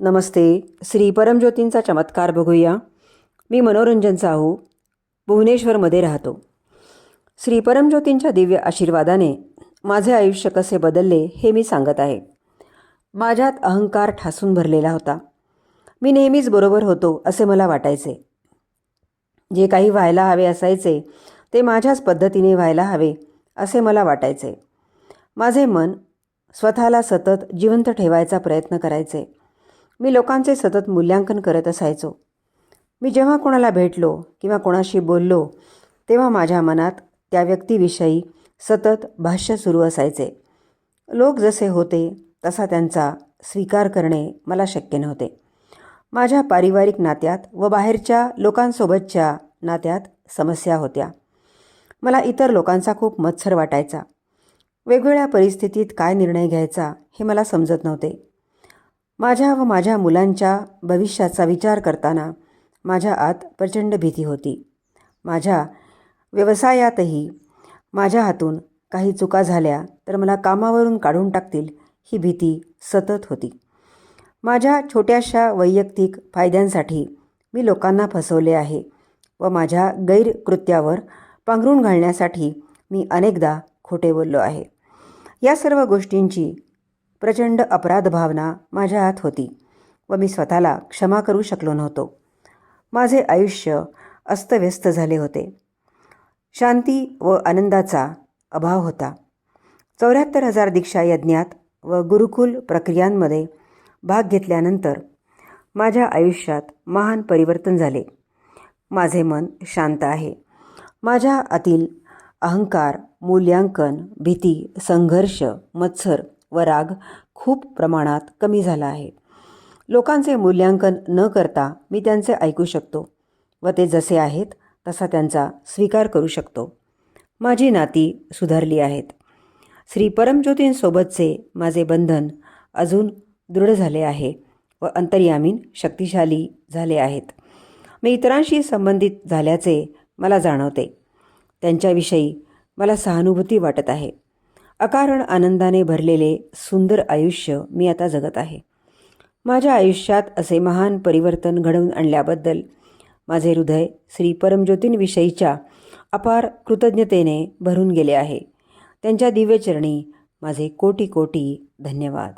नमस्ते श्री परमज्योतींचा चमत्कार बघूया. मी मनोरंजन साहू भुवनेश्वरमध्ये राहतो. श्री परमज्योतींच्या दिव्य आशीर्वादाने माझे आयुष्य कसे बदलले हे मी सांगत आहे. माझ्यात अहंकार ठासून भरलेला होता. मी नेहमीच बरोबर होतो असे मला वाटायचे. जे काही व्हायला हवे असायचे ते माझ्याच पद्धतीने व्हायला हवे असे मला वाटायचे. माझे मन स्वतःला सतत जिवंत ठेवायचा प्रयत्न करायचे. मी लोकांचे सतत मूल्यांकन करत असायचो. मी जेव्हा कोणाला भेटलो किंवा कोणाशी बोललो तेव्हा माझ्या मनात त्या व्यक्तीविषयी सतत भाष्य सुरू असायचे. लोक जसे होते तसा त्यांचा स्वीकार करणे मला शक्य नव्हते. माझ्या पारिवारिक नात्यात व बाहेरच्या लोकांसोबतच्या नात्यात समस्या होत्या. मला इतर लोकांचा खूप मत्सर वाटायचा. वेगवेगळ्या परिस्थितीत काय निर्णय घ्यायचा हे मला समजत नव्हते. माझ्या व माझ्या मुलांच्या भविष्याचा विचार करताना माझ्या आत प्रचंड भीती होती. माझ्या व्यवसायातही माझ्या हातून काही चुका झाल्या तर मला कामावरून काढून टाकतील ही भीती सतत होती. माझ्या छोट्याशा वैयक्तिक फायद्यांसाठी मी लोकांना फसवले आहे व माझ्या गैरकृत्यावर पांघरून घालण्यासाठी मी अनेकदा खोटे बोललो आहे. या सर्व गोष्टींची प्रचंड अपराध भावना माझ्या आत होती व मी स्वतःला क्षमा करू शकलो नव्हतो. माझे आयुष्य अस्तव्यस्त झाले होते. शांती व आनंदाचा अभाव होता. चौऱ्याहत्तर हजार दीक्षा यज्ञात व गुरुकुल प्रक्रियांमध्ये भाग घेतल्यानंतर माझ्या आयुष्यात महान परिवर्तन झाले. माझे मन शांत आहे. माझ्या आतील अहंकार मूल्यांकन भीती संघर्ष मत्सर व राग खूप प्रमाणात कमी झाला आहे. लोकांचे मूल्यांकन न करता मी त्यांचे ऐकू शकतो व ते जसे आहेत तसा त्यांचा स्वीकार करू शकतो. माझी नाती सुधारली आहेत. श्री परमज्योतींसोबतचे माझे बंधन अजून दृढ झाले आहे व अंतर्यामीन शक्तिशाली झाले आहेत. मी इतरांशी संबंधित झाल्याचे मला जाणवते. त्यांच्याविषयी मला सहानुभूती वाटत आहे. अकारण आनंदाने भरलेले सुंदर आयुष्य मी आता जगत आहे. माझ्या आयुष्यात असे महान परिवर्तन घडवून आणल्याबद्दल माझे हृदय श्री परमज्योतींविषयीच्या अपार कृतज्ञतेने भरून गेले आहे. त्यांच्या दिव्यचरणी माझे कोटी कोटी धन्यवाद.